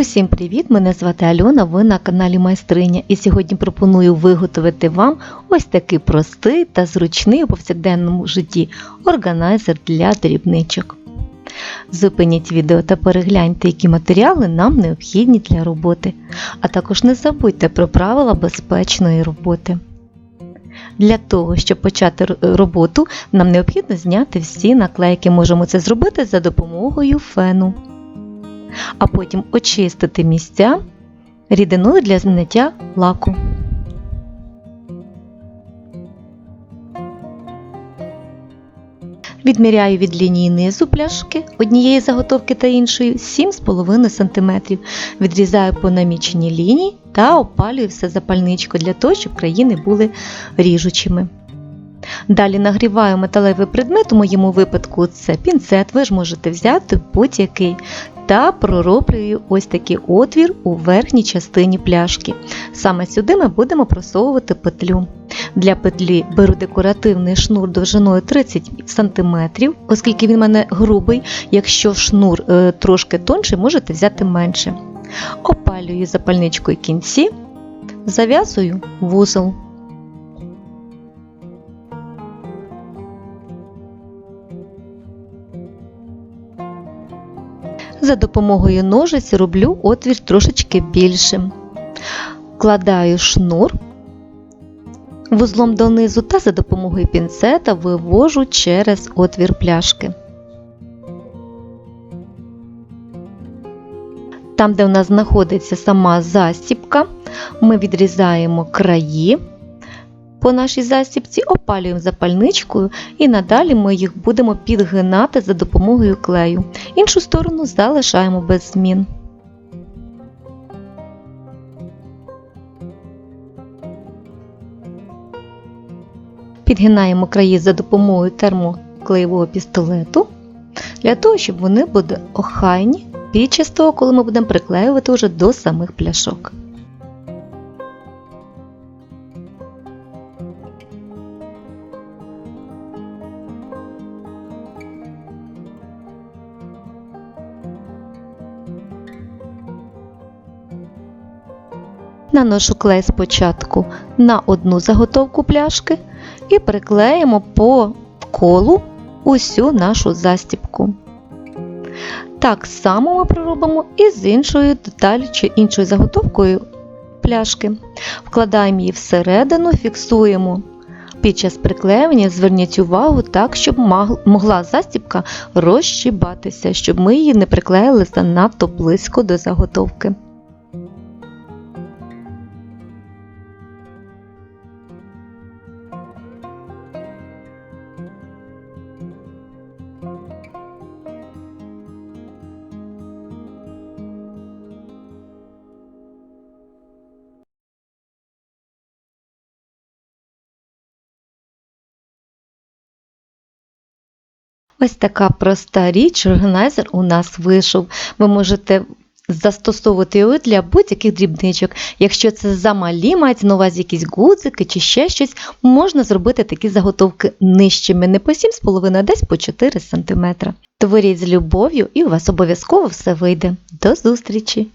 Усім привіт! Мене звати Альона, ви на каналі Майстриня і сьогодні пропоную виготовити вам ось такий простий та зручний у повсякденному житті органайзер для дрібничок. Зупиніть відео та перегляньте, які матеріали нам необхідні для роботи, а також не забудьте про правила безпечної роботи. Для того, щоб почати роботу, нам необхідно зняти всі наклейки. Можемо це зробити за допомогою фену а потім очистити місця рідиною для зняття лаку. Відміряю від лінії низу пляшки однієї заготовки та іншої 7,5 см. Відрізаю по наміченій лінії та опалюю все запальничкою для того, щоб країни були ріжучими. Далі нагріваю металевий предмет, у моєму випадку це пінцет, ви ж можете взяти будь-який та пророблюю ось такий отвір у верхній частині пляшки. Саме сюди ми будемо просовувати петлю. Для петлі беру декоративний шнур довжиною 30 см, оскільки він в мене грубий. Якщо шнур е, трошки тонший, можете взяти менше. Опалюю запальничкою кінці, зав'язую вузол. За допомогою ножиць роблю отвір трошечки більшим. Вкладаю шнур вузлом донизу та за допомогою пінцета вивожу через отвір пляшки. Там, де у нас знаходиться сама застіпка, ми відрізаємо краї по нашій застіпці, опалюємо запальничкою і надалі ми їх будемо підгинати за допомогою клею. Іншу сторону залишаємо без змін. Підгинаємо краї за допомогою термоклеєвого пістолету для того, щоб вони були охайні під час того, коли ми будемо приклеювати вже до самих пляшок. Наношу клей спочатку на одну заготовку пляшки і приклеїмо по колу усю нашу застіпку. Так само ми проробимо і з іншою деталю чи іншою заготовкою пляшки. Вкладаємо її всередину, фіксуємо. Під час приклеювання зверніть увагу так, щоб могла застіпка розщібатися, щоб ми її не приклеїли занадто близько до заготовки. Ось така проста річ, органайзер у нас вийшов. Ви можете застосовувати його для будь-яких дрібничок. Якщо це замалі, мають на увазі якісь гудзики чи ще щось, можна зробити такі заготовки нижчими, не по 7,5, а десь по 4 см. Творіть з любов'ю і у вас обов'язково все вийде. До зустрічі!